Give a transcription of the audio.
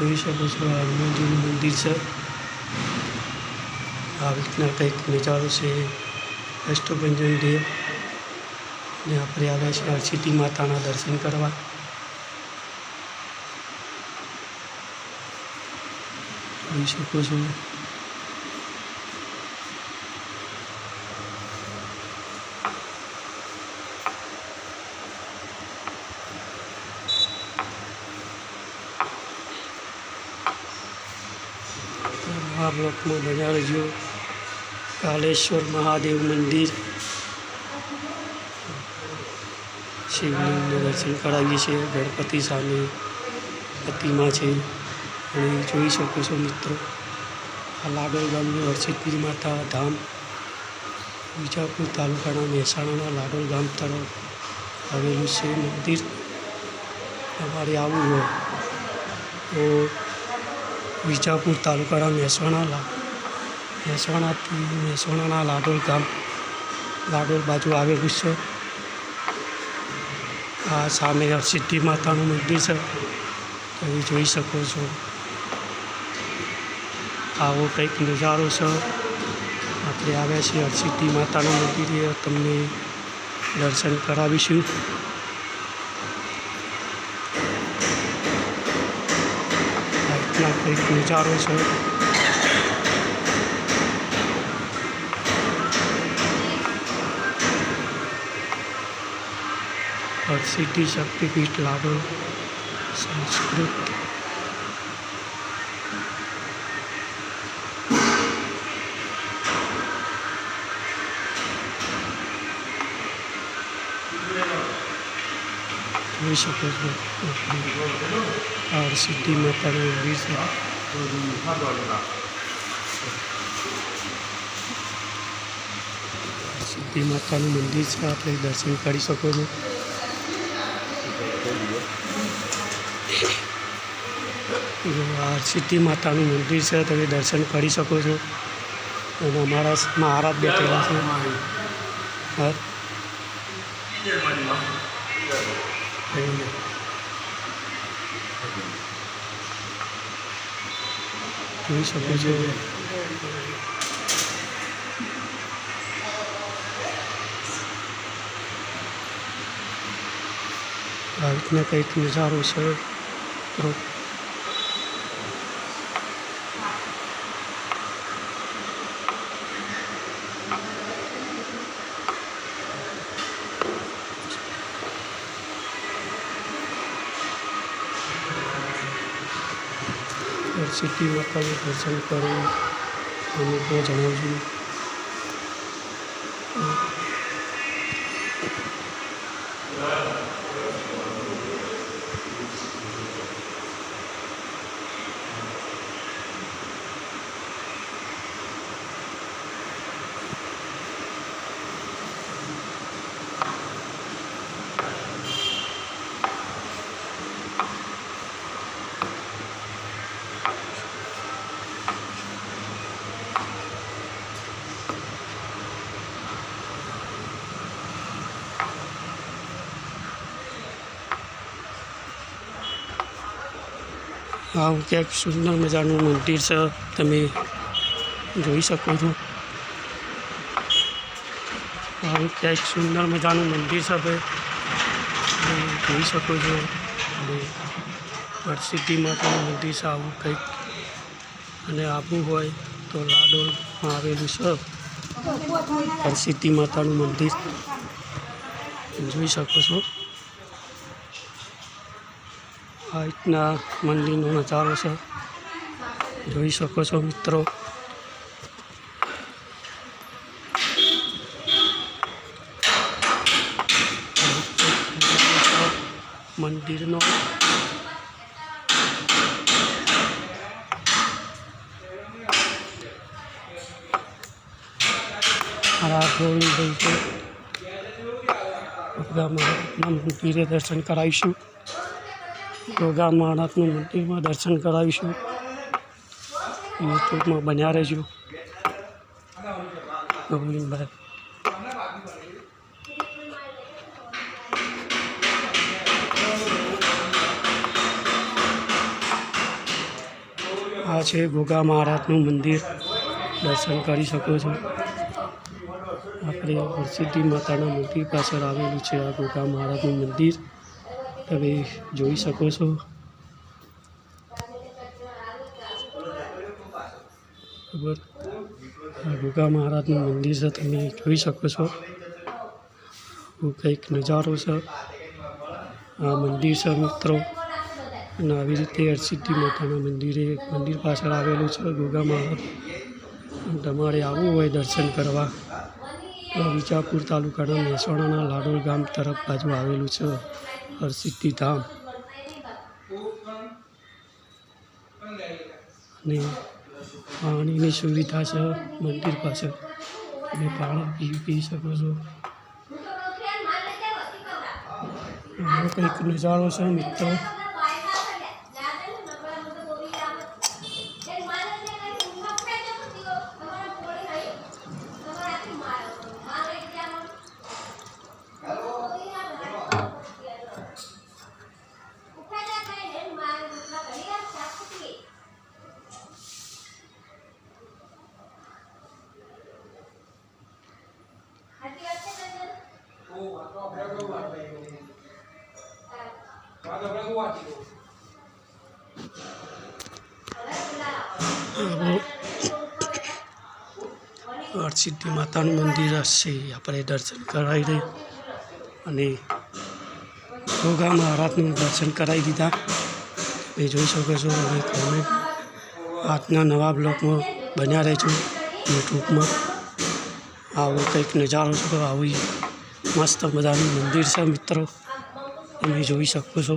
જોઈ શકો છો હનુમાનજીનું મંદિર છે. આ રીતના કંઈક નજારો છે. અષ્ટભંજન દેવ ને આપણે આવ્યા છીએ હરસિદ્ધિ માતાના દર્શન કરવા. જોઈ શકો છો. આ બ્લોકમાં બધા રજો કાલેશ્વર મહાદેવ મંદિર. શિવલિંગને દર્શન કરાવીએ છીએ, ગણપતિ સામે પ્રતિમા છે. અને જોઈ શકો છો મિત્રો, આ લાડોલ ગામનું હરસિદ્ધિ માતા ધામ, વિજાપુર તાલુકાના મહેસાણાના લાડોલ ગામ તરફ આવેલું છે મંદિર. તમારે આવવું હોય તો વિજાપુર તાલુકાના મહેસાણા મહેસાણાથી મહેસાણાના લાડોલ ગામ, લાડોલ બાજુ આવેલું છે. આ સામે સિદ્ધિ માતાનું મંદિર છે. તમે જોઈ શકો છો. આવો કંઈક નજારો છે. આપણે આવ્યા છીએ હરસિદ્ધિ માતાના મંદિરે. તમને દર્શન કરાવીશું આ રીતના કંઈક નજારો છે હરસિદ્ધિ શક્તિપીઠ લાડો સંસ્કૃત જોઈ શકો છો આ હરસિદ્ધિ માતાનું મંદિર છે. સિદ્ધિ માતાનું મંદિર છે, આપણે દર્શન કરી શકો છો. સિદ્ધિ માતાનું મંદિર છે, તમે દર્શન કરી શકો છો. અને અમારા મહારાજ બેઠેલા છે. હા. જોઈ શકો છો. આ રીતના કંઈક નજારો છે. સિટી માતાનું દર્શન કરવું અને પણ જણાવશું આવું ક્યાંક સુંદર મજાનું મંદિર છે, તમે જોઈ શકો છો. આવું ક્યાંક સુંદર મજાનું મંદિર છે ભાઈ જોઈ શકો છો. અને હરસિદ્ધિ માતાનું મંદિર છે, આવું કંઈક. અને આવું હોય તો લાડોલમાં આવેલું છે, હરસિદ્ધિ માતાનું મંદિર. જોઈ શકો છો. આ રીતના મંદિરનો નજારો છે. જોઈ શકો છો મિત્રો. મંદિરનો મારા ગોવિંદભાઈ છે બધા મંદિરે દર્શન કરાવીશું. યોગા મહારાજનું મંદિરમાં દર્શન કરાવીશું. યુટ્યુબમાં બન્યા રહેજો. ગોવિંદભાઈ. આ છે ગોગા મહારાજનું મંદિર. દર્શન કરી શકો છો. આપણે પ્રસિદ્ધિ માતાના મંદિર પાછળ આવેલું છે આ ગોગા મહારાજનું મંદિર. તમે જોઈ શકો છો. ગુગા મહારાજનું મંદિર છે, તમે જોઈ શકો છો. હું કંઈક નજારો છે. આ મંદિર છે, મિત્રો. અને આવી રીતે હરસિદ્ધિ માતાના મંદિરે મંદિર પાછળ આવેલું છે ગુગા મહારાજ. તમારે આવવું હોય દર્શન કરવા, તો વિજાપુર તાલુકાના મહેસાણાના લાડોલ ગામ તરફ બાજુ આવેલું છે. હરસિદ્ધિ ધામ. અને પાણીની સુવિધા છે મંદિર પાછળ તમે પાણી પી પી શકો છો. કંઈક નજારો છે મિત્રો. હરસિદ્ધિ માતાનું મંદિર છે આપણે દર્શન કરાવી દે અને યોગા મહારાજનું દર્શન કરાવી દીધા. એ જોઈ શકો છો અને તમે આજના નવા બ્લોકમાં બન્યા રહેજો, યુટ્યુબમાં. આવો કંઈક નજારો છો, આવી મસ્ત મજાનું મંદિર છે મિત્રો. તમે જોઈ શકો છો.